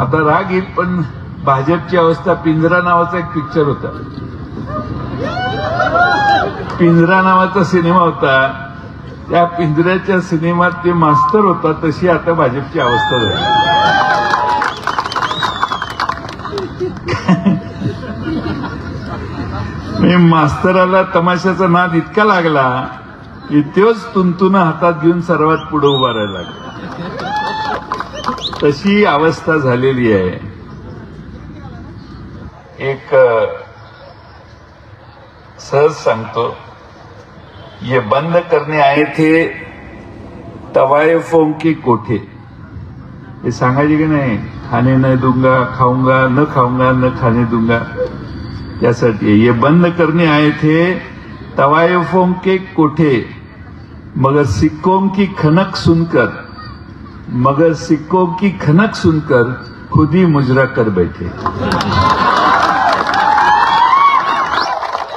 आता राग येईल पण भाजपची अवस्था पिंजरा नावाचा एक पिक्चर होता. पिंजरा नावाचा सिनेमा होता. त्या पिंजऱ्याच्या सिनेमात ते मास्तर होता तशी आता भाजपची अवस्था झाली. मी मास्तराला तमाशाचा नाद इतका लागला की तोच तुंतुन हातात घेऊन सर्वात पुढे उभा राहायला लागला. तशी अवस्था झालेली आहे? एक सहज सांगतो. ये बंद करने आए थे तवायफों के कोठे? हे सांगायचे की नाही? खाणे न दूंगा खाऊंगा न खाऊंगा न खाणे दूंगा. त्यासाठी ये बंद करने आए थे तवायफों के कोठे? मगर सिक्कों की खनक सुनकर मगर सिक्कों की खनक सुनकर खुद ही मुजरा कर बैठे।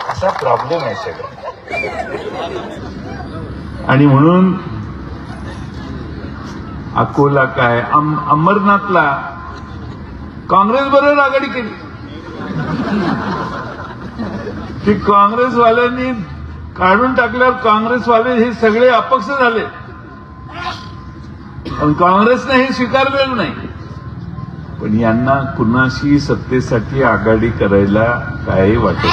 असा प्रॉब्लेम आहे सगळं. आणि म्हणून अकोला काय अम, अमरनाथला काँग्रेस बरोबर आघाडी केली. ती काँग्रेसवाल्यांनी काढून टाकल्यावर काँग्रेसवाले हे सगळे अपक्ष झाले. पण काँग्रेसने हे स्वीकारलेलं नाही. पण यांना कुणाशी सत्तेसाठी आघाडी करायला काही वाटत